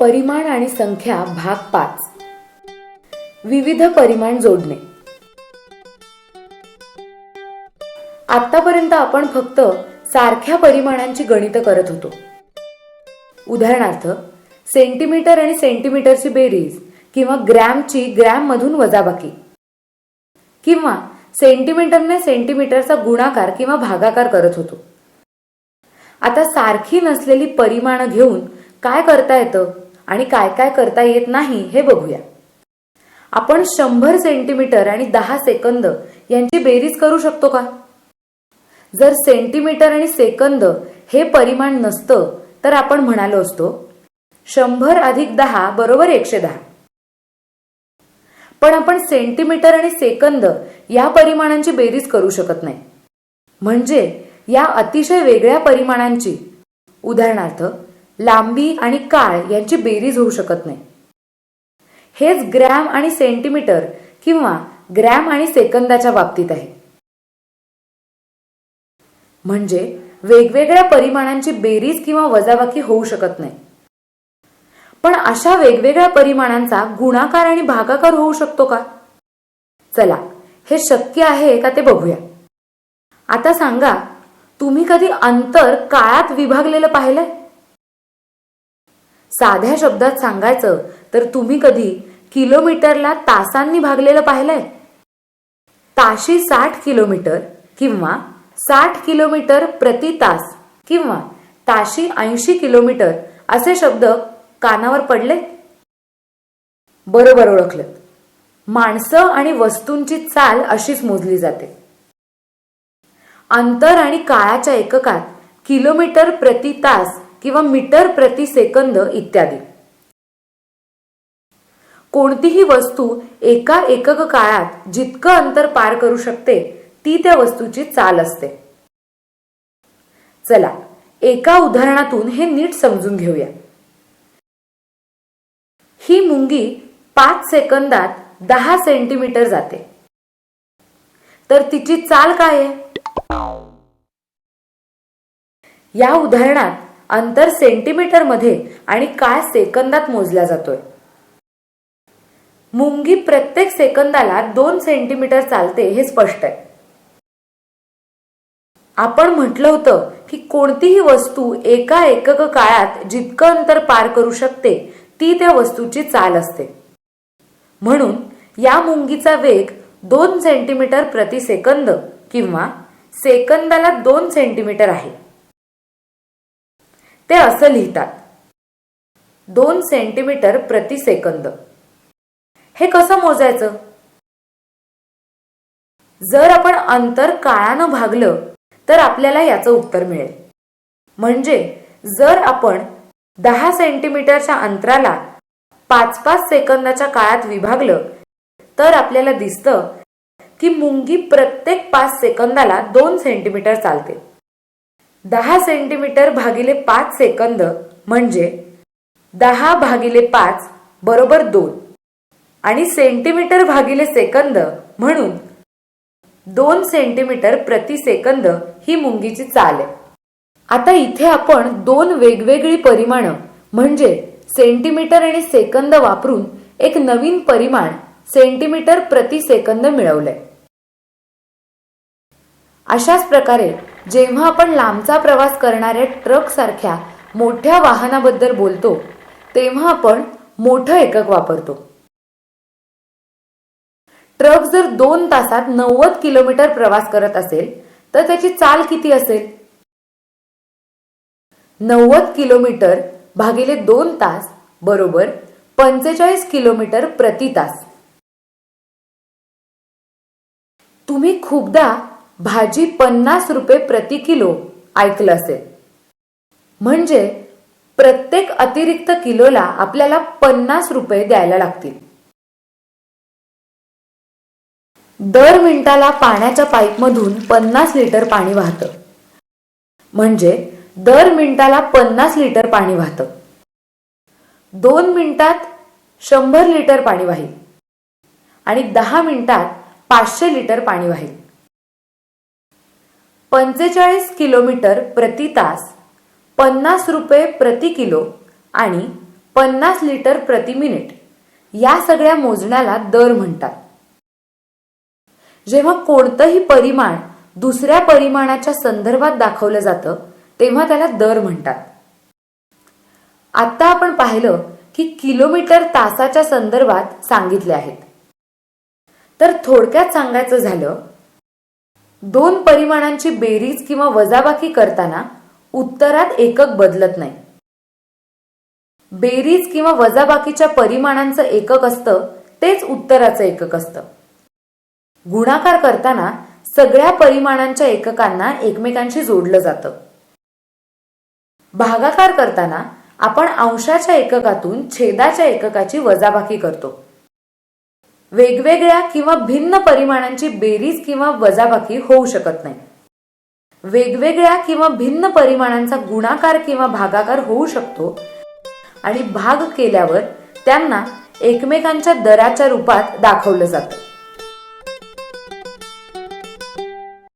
परिमाण आणि संख्या भाग पाच. विविध परिमाण जोडणे. आतापर्यंत आपण फक्त सारख्या परिमाणांची गणित करत होतो. उदाहरणार्थ सेंटीमीटर आणि सेंटीमीटरची बेरीज किंवा ग्रॅमची ग्रॅम मधून वजाबाकी. किंवा सेंटीमीटरने सेंटीमीटरचा गुणाकार किंवा भागाकार करत होतो. आता सारखी नसलेली परिमाणं घेऊन काय करता येतं? आणि काय काय करता येत नाही हे बघूया. आपण शंभर सेंटीमीटर आणि दहा सेकंद यांची बेरीज करू शकतो का? जर सेंटीमीटर आणि सेकंद हे परिमाण नसतं तर आपण म्हणालो असतो शंभर अधिक दहा बरोबर एकशे दहा. पण आपण सेंटीमीटर आणि सेकंद या परिमाणांची बेरीज करू शकत नाही. म्हणजे या अतिशय वेगळ्या परिमाणांची. उदाहरणार्थ लांबी आणि काळ यांची बेरीज होऊ शकत नाही. हेच ग्रॅम आणि सेंटीमीटर किंवा ग्रॅम आणि सेकंदाच्या बाबतीत आहे. म्हणजे वेगवेगळ्या परिमाणांची बेरीज किंवा वजाबाकी होऊ शकत नाही. पण अशा वेगवेगळ्या परिमाणांचा गुणाकार आणि भागाकार होऊ शकतो का? चला हे शक्य आहे का ते बघूया. आता सांगा तुम्ही कधी अंतर काळात विभागलेलं पाहिलंय? साध्या शब्दात सांगायचं तर तुम्ही कधी किलोमीटरला तासांनी भागलेलं पाहिलंय? ताशी साठ किलोमीटर किंवा साठ किलोमीटर प्रति तास किंवा ताशी ऐंशी किलोमीटर असे शब्द कानावर पडले? बरोबर ओळखलं. माणसं आणि वस्तूंची चाल अशीच मोजली जाते. अंतर आणि काळाच्या एककात किलोमीटर प्रति तास किंवा मीटर प्रति सेकंद इत्यादी. कोणतीही वस्तू एका एकक काळात जितकं अंतर पार करू शकते ती त्या वस्तूची चाल असते. चला एका उदाहरणातून हे नीट समजून घेऊया. ही मुंगी पाच सेकंदात दहा सेंटीमीटर जाते. तर तिची चाल काय आहे? या उदाहरणात अंतर सेंटीमीटरमध्ये आणि काळ सेकंदात मोजला जातोय. मुंगी प्रत्येक सेकंदाला दोन सेंटीमीटर चालते हे स्पष्ट आहे. आपण म्हटलं होतं की कोणतीही वस्तू एका एकक काळात जितकं अंतर पार करू शकते ती त्या वस्तूची चाल असते. म्हणून या मुंगीचा वेग दोन सेंटीमीटर प्रति सेकंद किंवा सेकंदाला दोन सेंटीमीटर आहे. ते असं लिहितात. दोन सेंटीमीटर प्रति सेकंद. हे कसं मोजायचं? जर आपण अंतर काळानं भागलं तर आपल्याला याचं उत्तर मिळेल. म्हणजे जर आपण दहा सेंटीमीटरच्या अंतराला पाच पाच सेकंदाच्या काळात विभागलं तर आपल्याला दिसतं की मुंगी प्रत्येक पाच सेकंदाला दोन सेंटीमीटर चालते. दहा सेंटीमीटर भागिले पाच सेकंद म्हणजे दहा भागिले पाच बरोबर दोन. आणि सेंटीमीटर भागिले सेकंद म्हणून दोन सेंटीमीटर प्रति सेकंद ही मुंगीची चाल आहे. आता इथे आपण दोन वेगवेगळी परिमाणं म्हणजे सेंटीमीटर आणि सेकंद वापरून एक नवीन परिमाण सेंटीमीटर प्रति सेकंद मिळवलंय. अशाच प्रकारे जेव्हा आपण लांबचा प्रवास करणाऱ्या ट्रक सारख्या मोठ्या वाहनाबद्दल बोलतो तेव्हा आपण मोठं एकक वापरतो. ट्रक जर दोन तासात नव्वद किलोमीटर प्रवास करत असेल तर त्याची चाल किती असेल? नव्वद किलोमीटर भागिले दोन तास बरोबर पंचेचाळीस किलोमीटर प्रति तास. तुम्ही खूपदा भाजी पन्नास रुपये प्रति किलो ऐकलं असेल. म्हणजे प्रत्येक अतिरिक्त किलोला आपल्याला पन्नास रुपये द्यायला लागतील. दर मिनिटाला पाण्याच्या पाईपमधून पन्नास लिटर पाणी वाहतं. म्हणजे दर मिनिटाला पन्नास लिटर पाणी वाहतं. दोन मिनिटात शंभर लिटर पाणी वाहील. आणि दहा मिनिटात पाचशे लिटर पाणी वाहील. पंचेचाळीस किलोमीटर प्रति तास पन्नास रुपये प्रति किलो आणि पन्नास लिटर प्रति मिनिट या सगळ्या मोजण्याला दर म्हणतात. जेव्हा कोणतंही परिमाण दुसऱ्या परिमाणाच्या संदर्भात दाखवलं जातं तेव्हा त्याला दर म्हणतात. आता आपण पाहिलं की किलोमीटर तासाच्या संदर्भात सांगितले आहेत. तर थोडक्यात सांगायचं झालं दोन परिमाणांची बेरीज किंवा वजाबाकी करताना उत्तरात एकक बदलत नाही. बेरीज किंवा वजाबाकीच्या परिमाणांचं एकक असतं तेच उत्तराचं एकक असतं. गुणाकार करताना सगळ्या परिमाणांच्या एककांना एकमेकांशी जोडलं जातं. भागाकार करताना आपण अंशाच्या एककातून छेदाच्या एककाची वजाबाकी करतो. वेगवेगळ्या किंवा भिन्न परिमाणांची बेरीज किंवा वजाबाकी होऊ शकत नाही. वेगवेगळ्या किंवा भिन्न परिमाणांचा गुणाकार किंवा भागाकार होऊ शकतो आणि भाग केल्यावर त्यांना एकमेकांच्या दराच्या रूपात दाखवलं जातं.